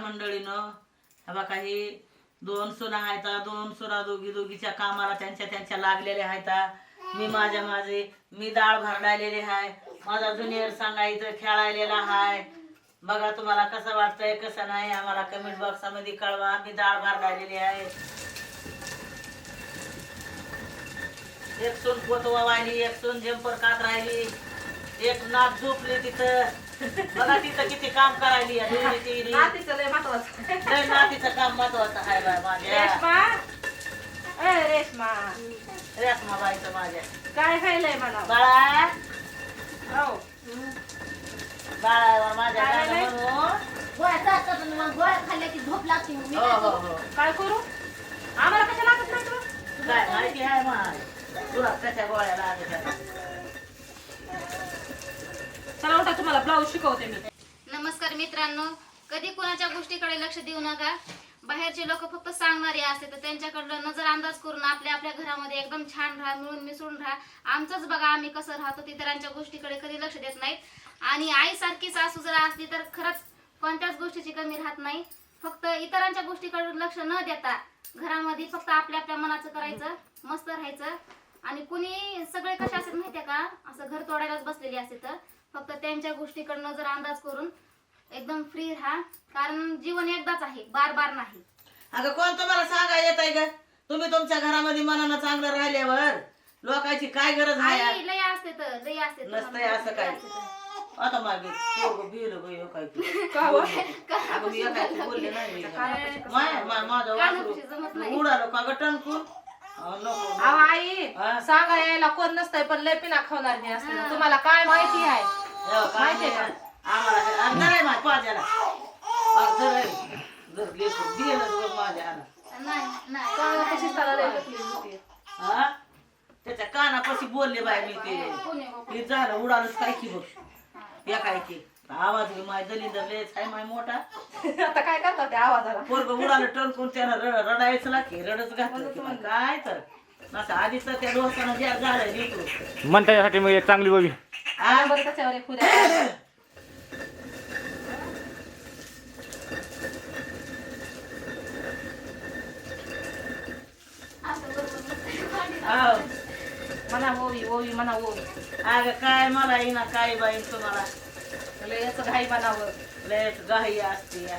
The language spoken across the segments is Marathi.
मंडळीनं. हे काही दोन सुना आहेत दोन सुना दोघी दोघीच्या कामाला त्यांच्या त्यांच्या लागलेल्या आहेत मी माझ्या माझे मी डाळ भरडायलेली आहे माझा ज्युनियर सांगायचं खेळायलेला आहे. बघा तुम्हाला कसं वाटतंय कसं नाही आम्हाला कमेंट बॉक्समध्ये कळवा मी डाळ भरडायलेली आहे. एक सून पोतवा वाहिली एक सून झेंपर कात राहिली एक नाक झोपली तिथं. बघा तिथं किती काम करायली आहे. नातीचं लय महत्वाचं. लय नातीचं काम महत्वाचं आहे बाय माझ्या. रेशमा. ए रेशमा. रेशमाबाईचं माझ्या. काय खायलंय म्हणा बाळा. हो. बाळा माझ्या काय नाही? म्हणू. गोळ्या जातात आणि मग गोळ्या खाल्ल्याची झोप लागते मी हो काय हो करू? हो. काय करू? आम्हाला कशा लागत नाही तुला? काय माहिती आहे मग तुला कशा गोळ्या लागत आहेत? चला उठा तुम्हाला ब्लाऊज शिकवते मी. नमस्कार मित्रांनो. कधी कोणाच्या गोष्टीकडे लक्ष देऊ नका? बाहेरचे लोक फक्त सांगणारे असते तर त्यांच्याकडलं नजर अंदाज करून आपल्या आपल्या घरामध्ये एकदम छान राहा मिळून मिसळून राहा. आमचंच बघा आम्ही कसं राहतो इतरांच्या गोष्टीकडे कधी लक्ष देत नाहीत. आणि आईसारखी सासू जर असली तर खरंच कोणत्याच गोष्टीची कमी राहत नाही. फक्त इतरांच्या गोष्टीकडे लक्ष न देता घरामध्ये फक्त आपल्या आपल्या मनाचं करायचं मस्त राहायचं. आणि कुणी सगळे कसे असतात माहितीये का? असं घर तोडायलाच बसलेले असते तर. फक्त त्यांच्या गोष्टीकडनं जर अंदाज करून एकदम फ्री राहा कारण जीवन एकदाच आहे बार बार नाही अगं कोण तुम्हाला सांगायला येत आहे ग तुम्ही तुमच्या घरामध्ये मनानं चांगलं राहिल्यावर लोकांची काय गरज आहे आई लय असते तर लय असते तर. नसतंय असं काय. लय असते तर. आता मागे पोरगं बिलं गं, ह्यो काय ते. का हो? अगं मी काय ते बोलले नाही मी. कानापाशी कसं माय- माय- माझं कानापाशी जमत वासरू नाही. उडालो का ग टणकून अं, नको अहो आई हा? सांगा यायला कोण नसतंय पण लय पिना खावणार नाही असतं तुम्हाला काय माहिती आहे हो, का? नाही. आम्हाला काय- आणि धराय माझ्या पाज्याला. अग, धराय. धर, लेकरं. बघ माझ्या कशी होती. हा? त्याच्या कानापाशी बोलले बाय मी ते हो? झालं उडालच काय की बघ या काय की आवाज घे माय दलिंदर लेच आहे माय मोठा आता काय करतात त्या आवाजाला पोरग उडालं टणकून त्यानं रडायचं ना की रडच घातलं काय तर आधीच तर त्या डोक्यानं ज्या झालं लेकरू मन त्याच्यासाठी मग एक चांगली बघी हा? बरं. म्हणा ओवी ओवी म्हणा ओवी अगं काय मला येईना काय बाई तुम्हाला लय याचं घाई बनावं लयच गाही असते या.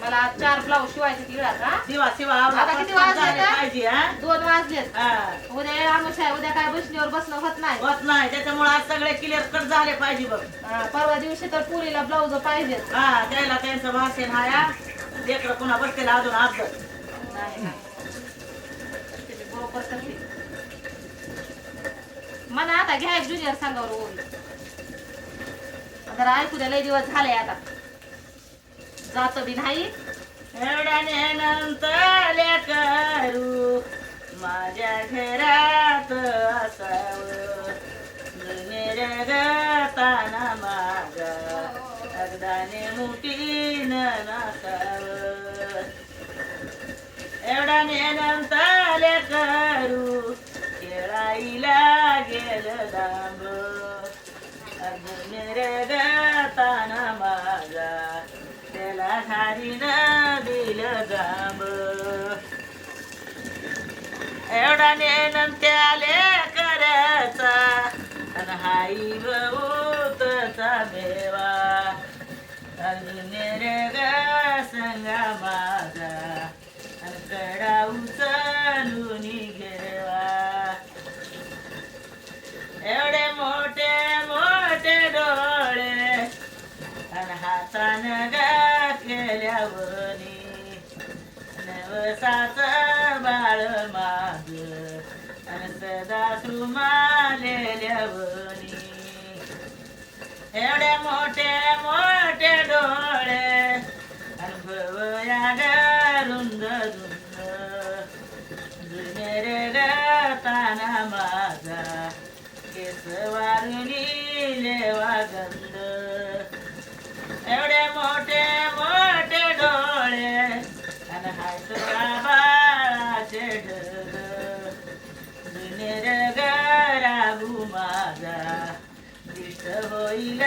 मला चार ब्लाऊज शिवायचे तिळा का शिवा शिवा. आता किती वाजले? पाहिजे हा दोन वाजलेत हा. उद्या आहे उद्या काय बसणीवर बसणं होत नाही होत नाही त्याच्यामुळे आज सगळे क्लिअर कट झाले पाहिजे बघ हा, परवा दिवशी तर पुरीला ब्लाऊज पाहिजेत हा त्याला त्यांचं भाषण हाया लेकरं पुन्हा बसतील अजून आज नाही नाही. त्याची बरोबर करते. म्हणा आता घ्या एक ज्युनियर सांगावर ओवी जरा ऐकू द्या लय दिवस झाले आता जात बी नाही एवढ्याने नंतर करू माझ्या घरात असावं. जगताना गताना माझा अगदाने मुठीन नसावं. एवढ्याने नंतर करू त्याला दिलं गांब एवढा नेनन त्याले करायचा आणि हाई बहुतचा मेवा. नवसाच बाळ माझ. आणि सदा सुमालेल्यावनी एवढे मोठे मोठे डोळे अनुभव या रुंद रुंद जुने रे गताना माझा केस वारुली लेवा गंध एवढे होईल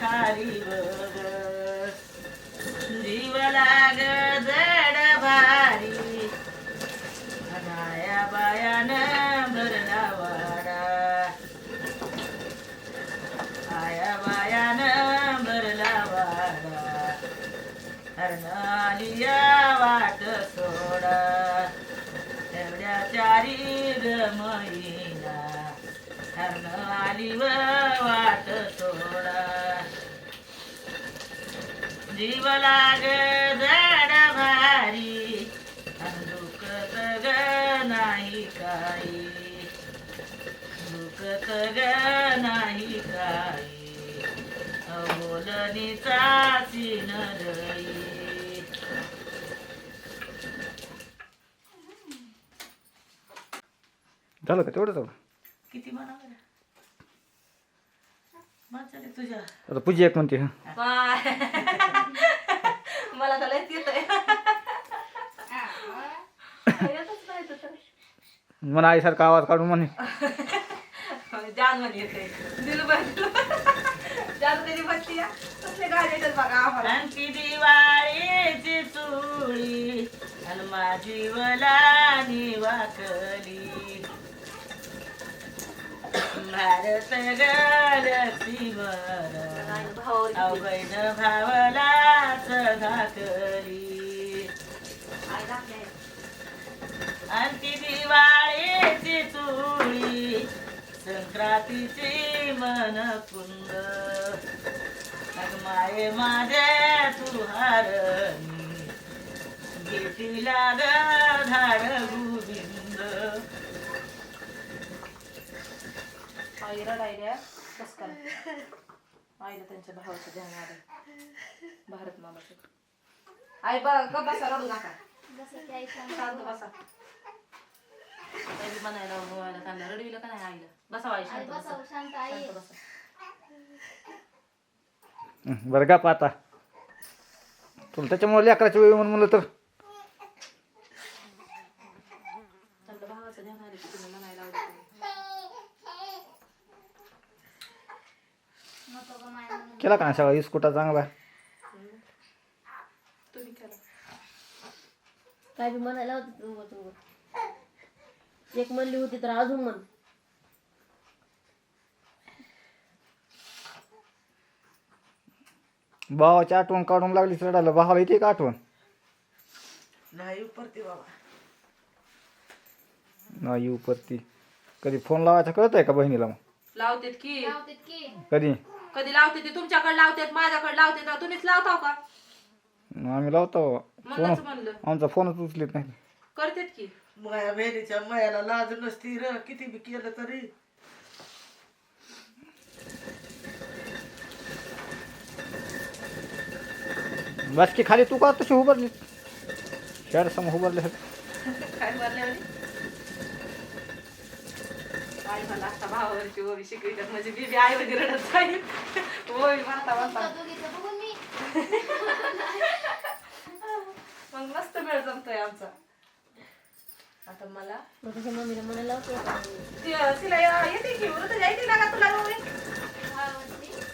खाली बघ. जीव लाग जड भारी. अनाया बायानं भरला वाडा आया बायानं भरला वाडा हरणालिया वाट सोडा. एवढ्या चारी गमईना हरण आली व वाट सोडा जीव लाग भारी दुखत ग नाही काही. दुखत ग नाही काही. बोलणीचा सीन रई. झालं का तेवढंच? हवं? किती म्हणा बरं मजा आली तुझ्या आता पूजा एक म्हणते हं. मला तर लयच येत येतच नाही तर तर. म्हणा आईसारखा आवाज काढून म्हणे. जान म्हणे येते दिलबर जान कधी बसली या कसले गाणे येतात बघा आम्हाला. आणखी दिवाळीची चुळी आणि माझी वलानी वाकली भारत गलती वर भावावर अवैध भावलाच घाकली आई दिवाळीची चुळी संक्रांतीची मन कुंद माये माझे तू हारणी घेतीला ग आई रडायल्या कस काय आईला त्यांच्या भावाचं ध्यान आलं भारत मामाचं. आई बघ ग बसा रडू नका. शांत बसा. आई बी म्हणायला बोलायला त्यांना रडविलं का नाही आईला? बसा आई शांत बसा. शांत बसा. बरं का पाहता तुला त्याच्यामुळे लेकराच्या वेळी म्हणून म्हणलं तर त्यांना भावाचं ध्यान आलं की तुम्ही म्हणायला आवडत नको गं माया म्हणून. केला का नाही सगळा इस्कुटा चांगला तुम्ही करा. काय बी म्हणायला होतं तुंग तुंग एक म्हणली होती तर अजून म्हण. भावाची आठवण काढून लागली रडायला. भावाला येते का आठवण? नाही उपरती बाबा. नाही उपरती. कधी फोन लावायचा कळत आहे का बहिणीला मग? लावतेत की. लावतेत की. कधी? कधी लावते ते तुमच्याकडे लावतेत माझ्याकडे लावते तर तुम्हीच लावताव का? आम्ही लावतो फोन म्हणूनच म्हणलं. आमचा फोनच उचलीत नाही. करतेत की? माझ्या बहिणीच्या मयाला लाज नसती र किती बी केलं तरी. बस की खाली तू का तशी उभारली शहर समोर उभारले काय म्हणे? आई मला आता भावावरची ओवी शिकवितात म्हणजे बीबी आई वगैरे रडत जाईल. ओवी म्हणता म्हणता. मग मस्त वेळ जमतोय आमचा. आता मला मग त्याच्या मम्मीला म्हणायला होतं तिला येते की वृद्ध जायची ना का तुला ओवी?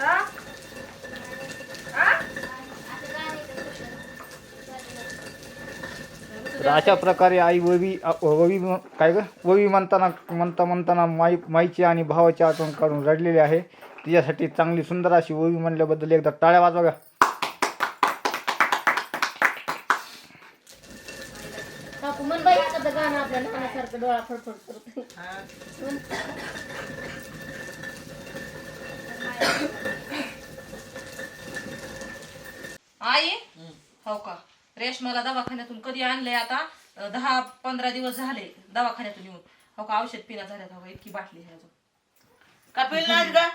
हा असं गाणं येतं कुठलं. तर अशा प्रकारे आई ववी ववी काय ग? ववी म्हणताना म्हणता म्हणताना माई माईची आणि भावाची आठवण काढून रडलेली आहे. तिच्यासाठी चांगली सुंदर अशी ववी म्हणल्याबद्दल एकदा टाळ्या वाजवा का हा आई? हो का? रेशमाला दवाखान्यातून कधी आणलंय आता? दहा पंधरा दिवस झाले दवाखान्यातून येऊन. हो का औषध पिण्या झाल्यात हो का इतकी बाटली आहे अजून. कपिल नाच गा?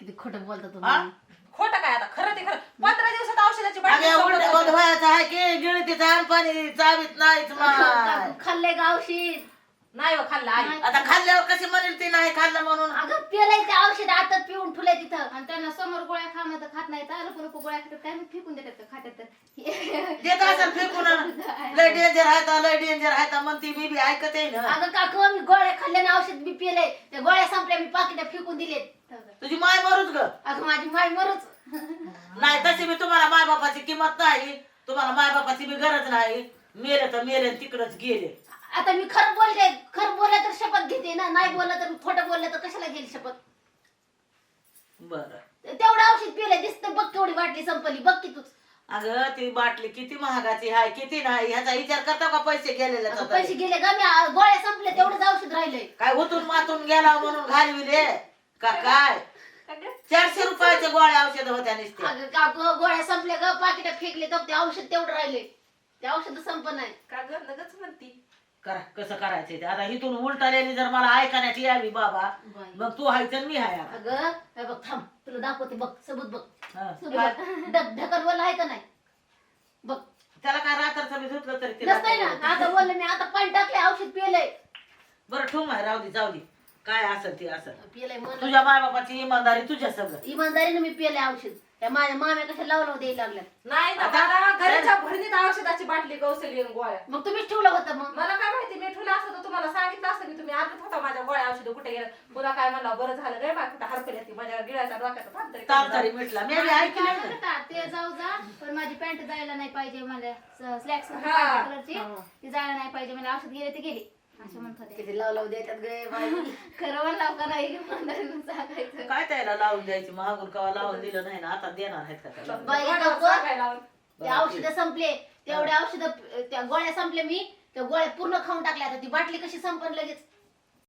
किती खोटं बोलता हा? तुम्ही खोटं काय आता? खरं ते खरं. पंधरा दिवसात औषधाची बाटली संपत आहे की गिळती छान पाणी चावीत नाहीच काकू खाल्ले गावशीत नाही हो खाल्लं आई नाही. आता खाल्ल्यावर कशी म्हणेल ती? नाही खाल्लं म्हणून. अगं पेलाय ते औषध आता पिऊन ठुलंय तिथं. आणि त्यांना समोर गोळ्या खाणं तर खात नाही तर नको नको गोळ्या खातात. काय माहीत फेकून देतात का? खात्यात तर. देत असेल फेकून. लय डेंजर आहे तर लय डेंजर आहे तर म्हणती मी बी ऐकत आहे ना. अगं काकू मी गोळ्या खाल्ल्याने औषध बी पेलंय. त्या गोळ्या संपल्या मी पाकिटात फेकून दिलेत. तुझी माय मरूच ग. अगं माझी माय मरूच. नाही तशी बी तुम्हाला माय बापाची किंमत नाही. तुम्हाला माय बापाची बी गरज नाही. मेले तर मेले तिकडच गेले. आता मी खरं बोलले खरं बोललं तर शपथ घेते ना. नाही बोललं तर खोटं बोललं तर कशाला घेईल शपथ? बर. तेवढं औषध पिलंय दिसतं बघ केवढी बाटली संपली बघ की तूच अगं ती बाटली किती महागाची आहे किती नाही ह्याचा विचार करता का पैसे गेलेले पैसे गेले का मी आ, गोळ्या संपल्या तेवढंच औषध राहिलंय. काय उतून मातून गेला म्हणून घालविले? का काय? चारशे रुपयाचे गोळ्या औषध होत्या नुसत्या अगं काकू गोळ्या संपल्या ग पाकिटात फेकले तर ते औषध तेवढं राहिले ते औषध संप नाही. का ग लगच म्हणती? करा कसं करायचं ते? आता इथून उलटालेली जर मला ऐकण्यात यावी बाबा बाई. मग तू हायचं आणि मी हाय आता. अगं हे बघ थांब तुला दाखवते बघ सबूत बघ. हा. सबूत ढक- ढकलवाला आहे का नाही? बघ. त्याला काय रात्रचं बी धुतलं तरी नसतंय ना? आता बोलले मी आता पाणी टाकले औषध पिलंय. बरं ठेव माय राहू दे जाऊ दे. काय असं ते असं पिलंय तुझ्या माय बापाची इमानदारी तुझ्या सगळं. इमानदारीने मी पिले औषध. त्या माझ्या माम्या कशा लावलं द्यायला लागल्या नाही ना आता- मला घराच्या भरणीत औषधाची बाटली कौशल्य गोळ्या. मग तुम्हीच ठेवलं होतं मग. मला काय माहिती मी ठुला असतं तर तुम्हाला सांगितलं असतं की तुम्ही आणत होता माझ्या गोळ्या औषध कुठे गेलं तुला काय म्हणलं बरं झालं गे बा कुठं हरकली ती माझ्या गिळाच्या डोक्यात थांब तरी ताप तरी मिटला. मी बी ऐकलं काय ते जाऊ जा पण माझी पॅन्ट जायला नाही पाहिजे मला. स्लॅक्स हा. कलरची ती जायला नाही पाहिजे मला. औषध गेले ते गेले. असं म्हणत होते. किती लाव लाव देतात गे बाई. खरं म्हणलं का नाही इमानदारीनं सांगायचं. काय त्याला लावून द्यायची? महागून कवा लावून दिलं नाही ना? आता देणार आहेत का त्याला? बाई नको. ते औषध संपले. तेवढे औषध त्या गोळ्या संपले मी. त्या गोळ्या पूर्ण खाऊन टाकल्या. आता ती बाटली कशी संपन लगेच?